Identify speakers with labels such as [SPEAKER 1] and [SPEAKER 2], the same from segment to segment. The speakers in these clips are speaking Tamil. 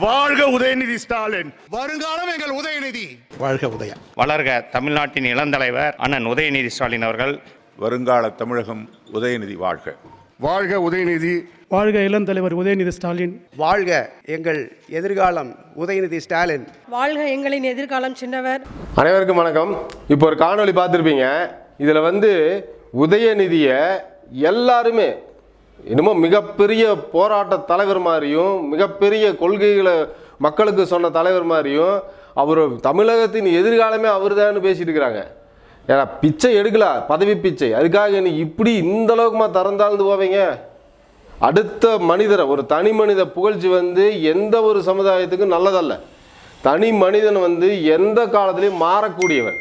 [SPEAKER 1] வாழ்க உதயநிதி ஸ்டாலின். வருங்காலம் எங்கள் உதயநிதி.
[SPEAKER 2] வாழ்க உதயா
[SPEAKER 3] வளர்க தமிழ்நாட்டின் இளந்தலைவர் அண்ணன் உதயநிதி ஸ்டாலின் அவர்கள்.
[SPEAKER 4] வருங்கால தமிழகம் உதயநிதி வாழ்க.
[SPEAKER 1] வாழ்க உதயநிதி.
[SPEAKER 5] வாழ்க இளந்தலைவர் உதயநிதி ஸ்டாலின்.
[SPEAKER 2] வாழ்க எங்கள் எதிர்காலம் உதயநிதி ஸ்டாலின்.
[SPEAKER 6] வாழ்க எங்களின் எதிர்காலம் சின்னவர்.
[SPEAKER 7] அனைவருக்கும் வணக்கம். இப்போ ஒரு காணொளி பார்த்துருப்பீங்க. இதில் வந்து உதயநிதியை எல்லாருமே இன்னமும் மிகப்பெரிய போராட்ட தலைவர் மாதிரியும் மிகப்பெரிய கொள்கைகளை மக்களுக்கு சொன்ன தலைவர் மாதிரியும் அவர் தமிழகத்தின் எதிர்காலமே அவர் தான் பேசிட்டு இருக்கிறாங்க. ஏன்னா பிச்சை எடுக்கல பதவி பிச்சை. அதுக்காக நீ இப்படி இந்த அளவுக்குமா திறந்தாழ்ந்து போவீங்க? அடுத்த மனிதரை ஒரு தனி மனித புகழ்ச்சி வந்து எந்த ஒரு சமுதாயத்துக்கும் நல்லதல்ல. தனி மனிதன் வந்து எந்த காலத்திலையும் மாறக்கூடியவன்.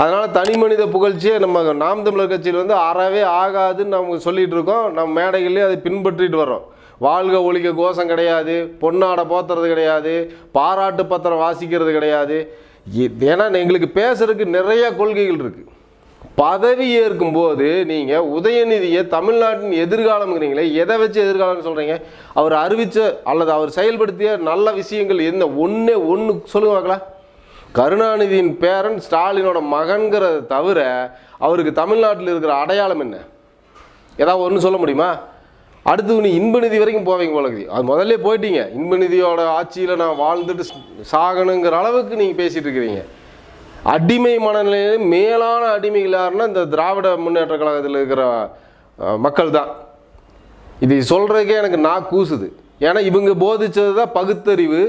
[SPEAKER 7] அதனால் தனி மனித புகழ்ச்சியை நம்ம நாம் தமிழர் கட்சியில் வந்து அறவே ஆகாதுன்னு நம்ம சொல்லிகிட்டு இருக்கோம். நம்ம மேடைகள்லேயே அதை பின்பற்றிட்டு வரோம் வாழ்க ஒழிக கோஷம் கிடையாது பொன்னாடை போத்துறது கிடையாது பாராட்டு பத்திரம் வாசிக்கிறது கிடையாது. ஏன்னா எங்களுக்கு பேசுறதுக்கு நிறைய கொள்கைகள் இருக்குது பதவி ஏற்கும் போது நீங்கள் உதயநிதியை தமிழ்நாட்டின் எதிர்காலம்ங்கிறீங்களே எதை வச்சு எதிர்காலம்னு சொல்கிறீங்க அவர் அறிவித்த அல்லது அவர் செயல்படுத்திய நல்ல விஷயங்கள் என்ன? ஒன்றே ஒன்று சொல்லுங்க பார்க்கலாம். கருணாநிதியின் பேரன் ஸ்டாலினோட மகன்கிறத தவிர அவருக்கு தமிழ்நாட்டில் இருக்கிற அடையாளம் என்ன? ஏதாவது ஒன்று சொல்ல முடியுமா? அடுத்து நீ இன்பநிதி வரைக்கும் போவீங்க போல அது முதல்ல போயிட்டீங்க. இன்பநிதியோட ஆட்சியில் நான் வாழ்ந்துட்டு சாகணுங்கிற அளவுக்கு நீங்கள் பேசிகிட்டு இருக்கிறீங்க. அடிமை மனநிலையில மேலான அடிமைகள் யாருன்னா இந்த திராவிட முன்னேற்ற கழகத்தில் இருக்கிற மக்கள் தான் இது சொல்கிறதுக்கே எனக்கு நான் கூசுது. ஏன்னா இவங்க போதிச்சது தான் பகுத்தறிவு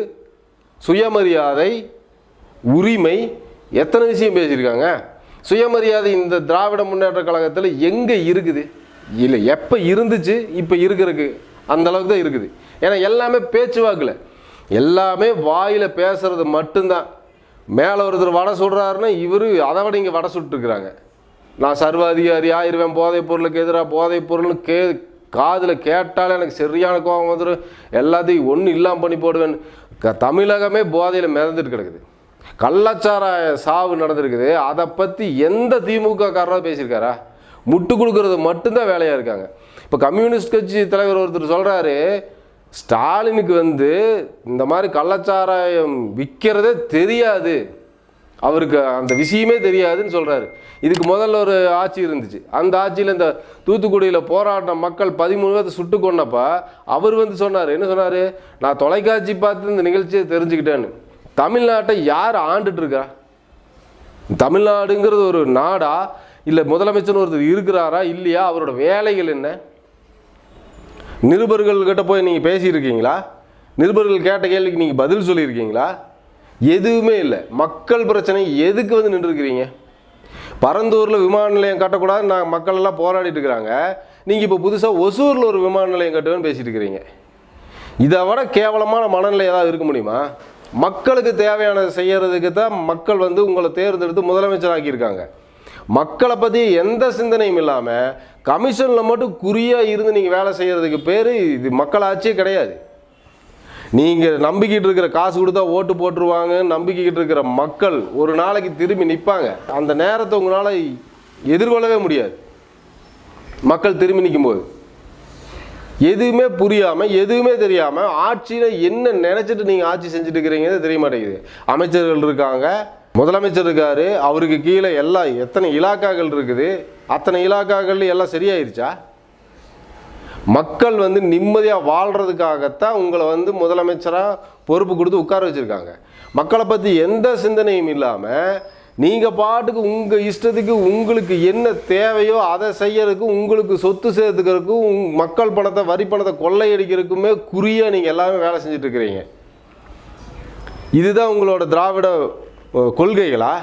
[SPEAKER 7] சுயமரியாதை உரிமை எத்தனை விஷயம் பேசியிருக்காங்க? சுயமரியாதை இந்த திராவிட முன்னேற்ற கழகத்தில் எங்கே இருக்குது? இல்லை எப்போ இருந்துச்சு இப்போ இருக்கிறதுக்கு அந்த அளவுக்கு தான் இருக்குது. ஏன்னா எல்லாமே பேச்சுவாக்கில். எல்லாமே வாயில் பேசுறது மட்டும்தான். மேலே ஒருத்தர் வடை சுடுறாருன்னா இவர் அதை விட இங்கே வடை சுட்டுருக்குறாங்க நான் சர்வாதிகாரி ஆயிடுவேன் போதைப் பொருளுக்கு எதிராக போதைப் பொருள்னு கே காதில் கேட்டாலே எனக்கு சரியான கோபம் வந்துடும் எல்லாத்தையும் ஒன்றும் இல்லாமல் பண்ணி போடுவேன் க தமிழகமே போதையில் மிதந்துட்டு கிடக்குது. கள்ளச்சாராய சாவு நடந்திருக்குது. அதை பற்றி எந்த திமுக காரராக பேசியிருக்காரா? முட்டு கொடுக்கறது மட்டும்தான் வேலையாக இருக்காங்க. இப்போ கம்யூனிஸ்ட் கட்சி தலைவர் ஒருத்தர் சொல்கிறாரு ஸ்டாலினுக்கு வந்து இந்த மாதிரி கள்ளச்சாராயம் விற்கிறதே தெரியாது. அவருக்கு அந்த விஷயமே தெரியாதுன்னு சொல்கிறாரு இதுக்கு முதல்ல ஒரு ஆட்சி இருந்துச்சு. அந்த ஆட்சியில் இந்த தூத்துக்குடியில் போராட்டம் மக்கள் பதிமூணு பேர்த்த சுட்டு கொண்டப்போ அவர் வந்து சொன்னார் என்ன சொன்னார்? நான் தொலைக்காட்சி பார்த்து இந்த நிகழ்ச்சியை தெரிஞ்சுக்கிட்டேன்னு. தமிழ்நாட்டை யார் ஆண்டுட்டு இருக்கா தமிழ்நாடுங்கிறது ஒரு நாடா? இல்லை முதலமைச்சர் ஒருத்தர் இருக்கிறாரா? இல்லையா? அவரோட வேலைகள் என்ன? நிருபர்கள்கிட்ட போய் நீங்கள் பேசியிருக்கீங்களா? நிருபர்கள் கேட்ட கேள்விக்கு நீங்கள் பதில் சொல்லியிருக்கீங்களா? எதுவுமே இல்லை. மக்கள் பிரச்சனை எதுக்கு வந்து நின்றுருக்கிறீங்க? பரந்தூரில் விமான நிலையம் கட்டக்கூடாது நான் மக்கள் எல்லாம் போராடிட்டு இருக்கிறாங்க. நீங்கள் இப்போ புதுசாக ஒசூரில் ஒரு விமான நிலையம் கட்டுவேன்னு பேசிட்டு இருக்கிறீங்க. இதை விட கேவலமான மனநிலை ஏதாவது இருக்க முடியுமா? மக்களுக்கு தேவையானதை செய்யறதுக்கு தான் மக்கள் வந்து உங்களை தேர்ந்தெடுத்து முதலமைச்சராக்கியிருக்காங்க. மக்களை பற்றி எந்த சிந்தனையும் இல்லாமல் கமிஷனில் மட்டும் குறியாக இருந்து நீங்கள் வேலை செய்கிறதுக்கு பேர் இது மக்களாட்சியே கிடையாது. நீங்கள் நம்பிக்கிட்டு இருக்கிற காசு கொடுத்தா ஓட்டு போட்டுருவாங்க நம்பிக்கிட்டு இருக்கிற மக்கள் ஒரு நாளைக்கு திரும்பி நிற்பாங்க அந்த நேரத்தை உங்களால் எதிர்கொள்ளவே முடியாது. மக்கள் திரும்பி நிற்கும்போது எதுவுமே புரியாமல் எதுவுமே தெரியாமல் ஆட்சியில் என்ன நினச்சிட்டு நீங்கள் ஆட்சி செஞ்சுட்டு இருக்கிறீங்கன்னு தெரிய மாட்டேங்குது. அமைச்சர்கள் இருக்காங்க முதலமைச்சர் இருக்கார் அவருக்கு கீழே எல்லாம் எத்தனை இலாக்காக்கள் இருக்குது அத்தனை இலாக்காக்கள் எல்லாம் சரியாயிருச்சா? மக்கள் வந்து நிம்மதியாக வாழ்கிறதுக்காகத்தான் உங்களை வந்து முதலமைச்சராக பொறுப்பு கொடுத்து உட்கார வச்சுருக்காங்க. மக்களை பற்றி எந்த சிந்தனையும் இல்லாமல் நீங்கள் பாட்டுக்கு உங்கள் இஷ்டத்துக்கு உங்களுக்கு என்ன தேவையோ அதை செய்யறதுக்கு உங்களுக்கு சொத்து சேர்த்துக்கிறதுக்கும் உங் மக்கள் பணத்தை வரி பணத்தை கொள்ளையடிக்கிறதுக்குமே குறியாக நீங்கள் எல்லாமே வேலை செஞ்சிட்ருக்கிறீங்க. இதுதான் உங்களோட திராவிட கொள்கைகளா?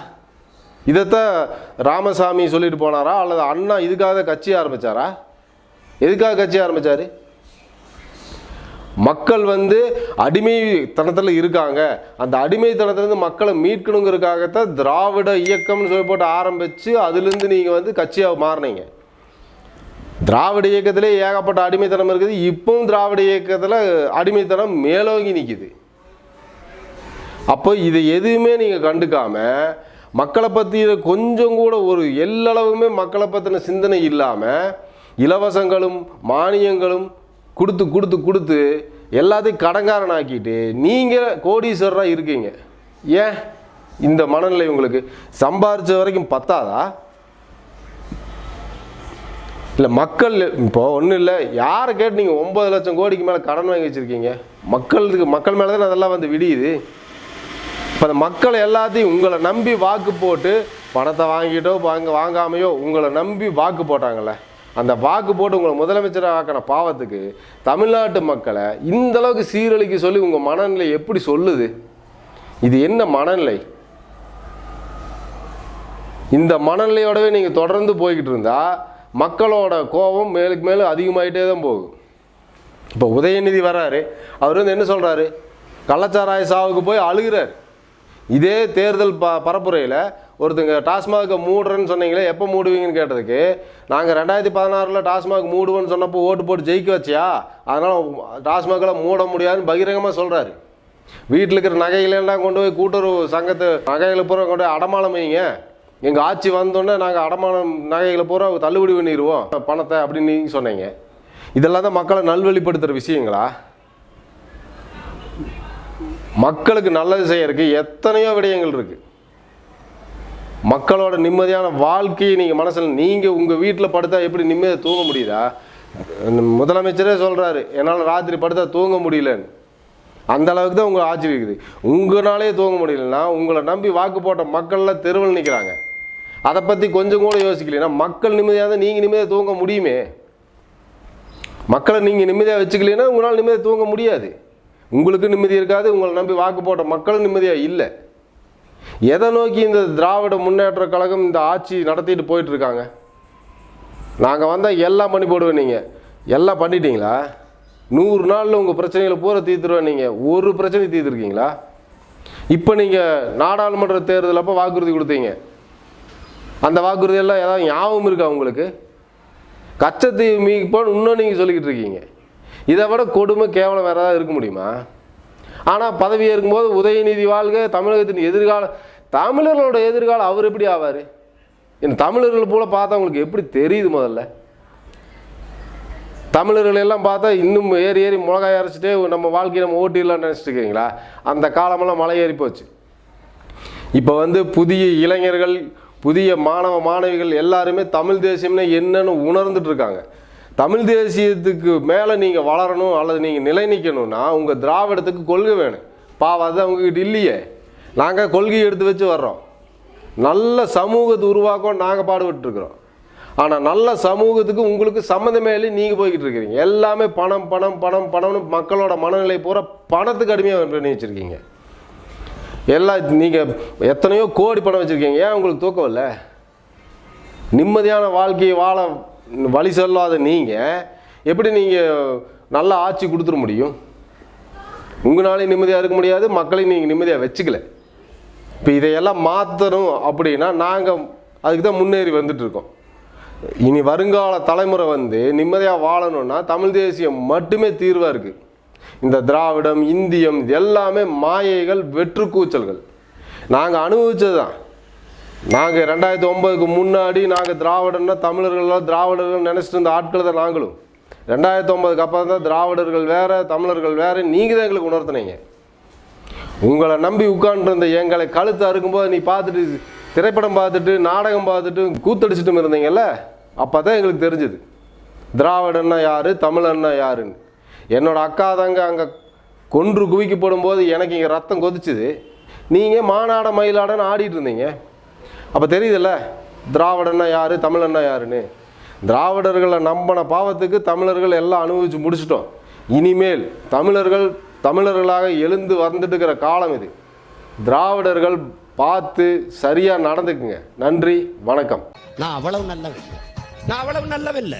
[SPEAKER 7] இதைத்தான் ராமசாமி சொல்லிட்டு போனாரா? அல்லது அண்ணா இதுக்காக கட்சி ஆரம்பிச்சாரா? எதுக்காக கட்சி ஆரம்பிச்சாரு? மக்கள் வந்து அடிமைத்தனத்தில் இருக்காங்க. அந்த அடிமைத்தனத்திலேருந்து மக்களை மீட்கணுங்கிறதுக்காகத்தான் திராவிட இயக்கம்னு சொல்லி போட்டு ஆரம்பித்து அதுலேருந்து நீங்கள் வந்து கட்சியாக மாறினீங்க. திராவிட இயக்கத்திலே ஏகப்பட்ட அடிமைத்தனம் இருக்குது. இப்பவும் திராவிட இயக்கத்தில் அடிமைத்தனம் மேலோங்கி நிற்கிது அப்போ இதை எதுவுமே நீங்கள் கண்டுக்காமல் மக்களை பற்றின கொஞ்சம் கூட ஒரு எல்லளவுமே மக்களை பற்றின சிந்தனை இல்லாமல் இலவசங்களும் மானியங்களும் கொடுத்து கொடுத்து கொடுத்து எல்லாத்தையும் கடங்காரனாக்கிட்டு நீங்கள் கோடீஸ்வரராக இருக்கீங்க. ஏன்? இந்த மனநிலை உங்களுக்கு. சம்பாரிச்ச வரைக்கும் பத்தாதா? இல்லை மக்கள் இப்போ ஒன்றும் இல்லை. யாரை கேட்டு நீங்கள் ஒம்பது லட்சம் கோடிக்கு மேலே கடன் வாங்கி வச்சுருக்கீங்க? மக்களுக்கு மக்கள் மேலே தான் அதெல்லாம் வந்து விடியுது. இப்போ அந்த மக்கள் எல்லாத்தையும் உங்களை நம்பி வாக்கு போட்டு பணத்தை வாங்கிட்டோ வாங்க வாங்காமையோ உங்களை நம்பி வாக்கு போட்டாங்களே அந்த வாக்கு போட்டு உங்களை முதலமைச்சராக ஆக்கின பாவத்துக்கு தமிழ்நாட்டு மக்களை இந்த அளவுக்கு சீரழிக்க சொல்லி உங்கள் மனநிலை எப்படி சொல்லுது? இது என்ன மனநிலை? இந்த மனநிலையோடவே நீங்கள் தொடர்ந்து போய்கிட்டு இருந்தால் மக்களோட கோபம் மேலுக்கு மேலும் அதிகமாகிட்டே தான் போகும். இப்போ உதயநிதி வராரு அவர் வந்து என்ன சொல்கிறாரு கள்ளச்சாராய சாவுக்கு போய் அழுகிறார். இதே தேர்தல் ப பரப்புரையில் ஒருத்தங்க டாஸ்மாகை மூடுறேன்னு சொன்னீங்களே எப்போ மூடுவீங்கன்னு கேட்டதுக்கு நாங்கள் ரெண்டாயிரத்தி பதினாறில் டாஸ்மாக் மூடுவோன்னு சொன்னப்போ ஓட்டு போட்டு ஜெயிக்க வச்சியா? அதனால் டாஸ்மாகெல்லாம் மூட முடியாதுன்னு பகிரங்கமாக சொல்கிறாரு வீட்டில் இருக்கிற நகைகளெல்லாம் கொண்டு போய் கூட்டுறவு சங்கத்து நகைகளை பூரா கொண்டு போய் அடமானம் வைங்க. எங்கள் ஆட்சி வந்தோடனே நாங்கள் அடமானம் நகைகளை பூரா தள்ளுபடி பண்ணிடுவோம். பணத்தை அப்படின்னு நீங்கள் சொன்னீங்க. இதெல்லாம் தான் மக்களை நல்வழிப்படுத்துகிற விஷயங்களா? மக்களுக்கு நல்லது செய்யறதுக்கு எத்தனையோ விடயங்கள் இருக்குது மக்களோட நிம்மதியான வாழ்க்கையை நீங்கள் மனசில் நீங்கள் உங்கள் வீட்டில் படுத்தா எப்படி நிம்மதியாக தூங்க முடியுதா? முதலமைச்சரே சொல்கிறாரு என்னால் ராத்திரி படுத்தா தூங்க முடியலன்னு. அந்த அளவுக்கு தான் உங்கள் ஆட்சி இருக்குது. உங்களாலே தூங்க முடியலன்னா உங்களை நம்பி வாக்கு போட்ட மக்கள்லாம் தெருவில் நிற்கிறாங்க அதை பற்றி கொஞ்சம் கூட யோசிக்கலைன்னா மக்கள் நிம்மதியாக இருந்தால் நீங்கள் நிம்மதியாக தூங்க முடியுமே? மக்களை நீங்கள் நிம்மதியாக வச்சுக்கலைன்னா உங்களால் நிம்மதியாக தூங்க முடியாது. உங்களுக்கு நிம்மதி இருக்காது உங்களை நம்பி வாக்கு போட்ட மக்களும் நிம்மதியாக இல்லை. எதை நோக்கி இந்த திராவிட முன்னேற்ற கழகம் இந்த ஆட்சி நடத்திட்டு போயிட்டு இருக்காங்க நாங்கள் வந்தால் எல்லாம் பண்ணி போடுவேன் நீங்கள் எல்லாம் பண்ணிட்டீங்களா? நூறு நாளில் உங்கள் பிரச்சனைகளை பூரா தீர்த்துருவேன் நீங்கள் ஒரு பிரச்சனை தீர்த்துருக்கீங்களா? இப்போ நீங்கள் நாடாளுமன்ற தேர்தல் அப்போ வாக்குறுதி கொடுத்தீங்க. அந்த வாக்குறுதியெல்லாம் ஏதாவது ஞாபகம் இருக்கா உங்களுக்கு? கச்சத்தை மீட்போன்னு இன்னும் நீங்கள் சொல்லிக்கிட்டு இருக்கீங்க. இதை விட கொடுமை கேவலம் வேறு ஏதாவது இருக்க முடியுமா? ஆனால் பதவி ஏற்கும்போது உதயநிதி வாழ்க தமிழகத்தின் எதிர்கால தமிழர்களோட எதிர்காலம் அவர் எப்படி ஆவார்? இந்த தமிழர்கள் போல பார்த்தா உங்களுக்கு எப்படி தெரியுது முதல்ல? தமிழர்கள் எல்லாம் பார்த்தா இன்னும் ஏறி ஏறி மிளகாய் அரைச்சிட்டே நம்ம வாழ்க்கையை நம்ம ஓட்டிடலாம்னு நினச்சிட்டுருக்கீங்களா? அந்த காலமெல்லாம் மலை ஏறி போச்சு. இப்போ வந்து புதிய இளைஞர்கள் புதிய மாணவ மாணவிகள் எல்லாருமே தமிழ் தேசியம்னா என்னன்னு உணர்ந்துட்டு இருக்காங்க. தமிழ் தேசியத்துக்கு மேலே நீங்கள் வளரணும் அல்லது நீங்கள் நிலை நிற்கணும்னா உங்கள் திராவிடத்துக்கு கொள்கை வேணும். பாவம் அது அவங்ககிட்ட இல்லையே. நாங்கள் கொள்கையை எடுத்து வச்சு வர்றோம். நல்ல சமூகத்தை உருவாக்கம் நாங்கள் பாடுபட்டுருக்குறோம் ஆனால் நல்ல சமூகத்துக்கு உங்களுக்கு சம்மந்தமே இல்லை நீங்கள் போய்கிட்டு இருக்கிறீங்க. எல்லாமே பணம் பணம் பணம் பணம்னு மக்களோட மனநிலை பூரா பணத்துக்கு அடிமையாக பண்ணி வச்சுருக்கீங்க. எல்லா நீங்கள் எத்தனையோ கோடி பணம் வச்சுருக்கீங்க. ஏன் உங்களுக்கு தூக்கம் இல்லை? நிம்மதியான வாழ்க்கையை வாழ வழி சொல்லாத நீங்கள் எப்படி நீங்கள் நல்ல ஆட்சி கொடுத்துட முடியும்? உங்களாலையும் நிம்மதியாக இருக்க முடியாது மக்களையும் நீங்கள் நிம்மதியாக வச்சுக்கல. இப்போ இதையெல்லாம் மாற்றணும் அப்படின்னா நாங்கள் அதுக்கு தான் முன்னேறி வந்துட்டுருக்கோம் இனி வருங்கால தலைமுறை வந்து நிம்மதியாக வாழணும்னா தமிழ் தேசியம் மட்டுமே தீர்வாக இருக்குது இந்த திராவிடம் இந்தியம் இது எல்லாமே மாயைகள் வெற்று கூச்சல்கள். நாங்கள் அனுபவிச்சது தான் நாங்கள் ரெண்டாயிரத்தி ஒன்பதுக்கு முன்னாடி நாங்கள் திராவிடன்னா தமிழர்கள்லாம் திராவிடர்கள் நினச்சிட்டு இருந்த ஆட்கள் தான் நாங்களும். ரெண்டாயிரத்தி ஒம்பதுக்கு அப்புறம் தான் திராவிடர்கள் வேறு தமிழர்கள் வேறு நீங்கள் தான் எங்களுக்கு உணர்த்தினீங்க. உங்களை நம்பி உட்காந்துருந்த எங்களை கழுத்து அறுக்கும்போது நீ பார்த்துட்டு திரைப்படம் பார்த்துட்டு நாடகம் பார்த்துட்டு கூத்தடிச்சிட்டும் இருந்தீங்கல்ல? அப்போ தான் எங்களுக்கு தெரிஞ்சுது. திராவிடன்னா யார் தமிழன்னா யாருன்னு. என்னோடய அக்கா தாங்க அங்கே கொன்று குவிக்கப்படும் போது எனக்கு இங்கே ரத்தம் கொதிச்சுது. நீங்கள் மானாட மயிலாடன்னு ஆடிட்டு இருந்தீங்க. அப்போ தெரியுதுல்ல திராவிடன்னா யார் தமிழன்னா யாருன்னு? திராவிடர்களை நம்பின பாவத்துக்கு தமிழர்கள் எல்லாம் அனுபவித்து முடிச்சிட்டோம். இனிமேல் தமிழர்கள் தமிழர்களாக எழுந்து வந்துட்டு இருக்கிற காலம் இது. திராவிடர்கள் பார்த்து சரியாக நடந்துக்குங்க. நன்றி வணக்கம்.
[SPEAKER 8] நான் அவ்வளவு நல்லவன். நான் அவ்வளவு நல்லவன்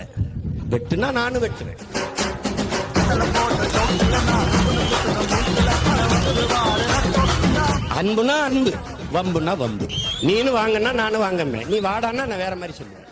[SPEAKER 8] வெட்டுனா நானும் வெட்டுவேன். அன்புனா அன்பு. வம்புனா வம்பு. நீனு வாங்கன்னா நானும் வாங்கமே நீ வாடான்னா நான் வேற மாதிரி சொல்லுவேன்.